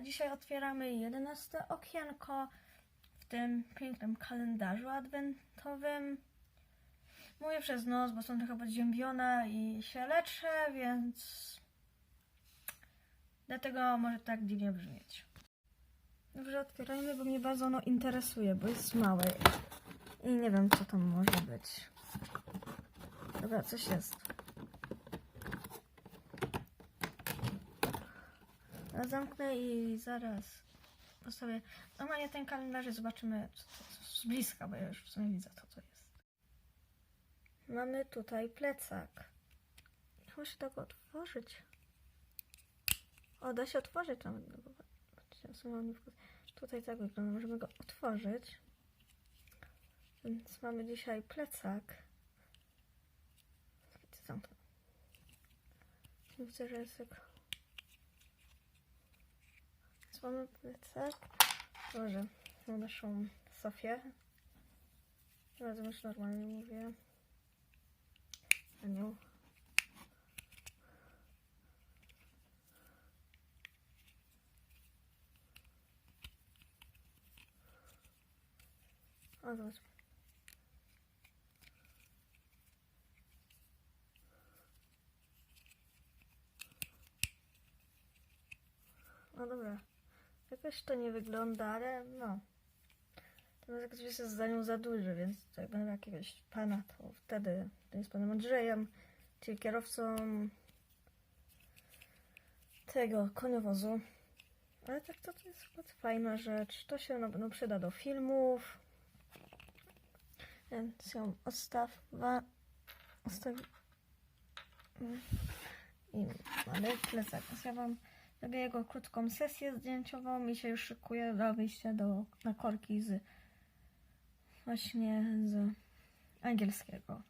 piękne okienko w tym pięknym kalendarzu adwentowym. Mówię przez nos, bo są trochę podziębiona i się leczę, więc dlatego może tak dziwnie brzmieć. Dobrze, otwierajmy, bo mnie bardzo ono interesuje, bo jest małe i nie wiem, co tam może być. Dobra, coś jest. Zamknę i zaraz postawię normalnie ten kalendarz i zobaczymy co, co, z bliska, bo ja już w sumie widzę to, co jest. Mamy tutaj plecak. Muszę tego otworzyć. O, da się otworzyć nie wkład- Tutaj tak wygląda. Możemy go otworzyć. Więc mamy dzisiaj plecak. Widzę, że jest jak... Więc mamy plecak. Boże, mam naszą Sofię. Bardzo już normalnie mówię. Anioł. O, zobacz. No dobra. Jakoś to nie wygląda, ale no. Jak coś jest za nią za duży, więc jak będę jakiegoś pana, to wtedy to jest panem Andrzejem, czyli kierowcą tego koniowozu. Ale tak to, to jest chyba fajna rzecz. To się pewno przyda do filmów. Więc ją odstawa. Odstawi... I mamy plecak. Ja wam zrobię jego krótką sesję zdjęciową i się już szykuję do wyjścia do, na korki z właśnie z angielskiego.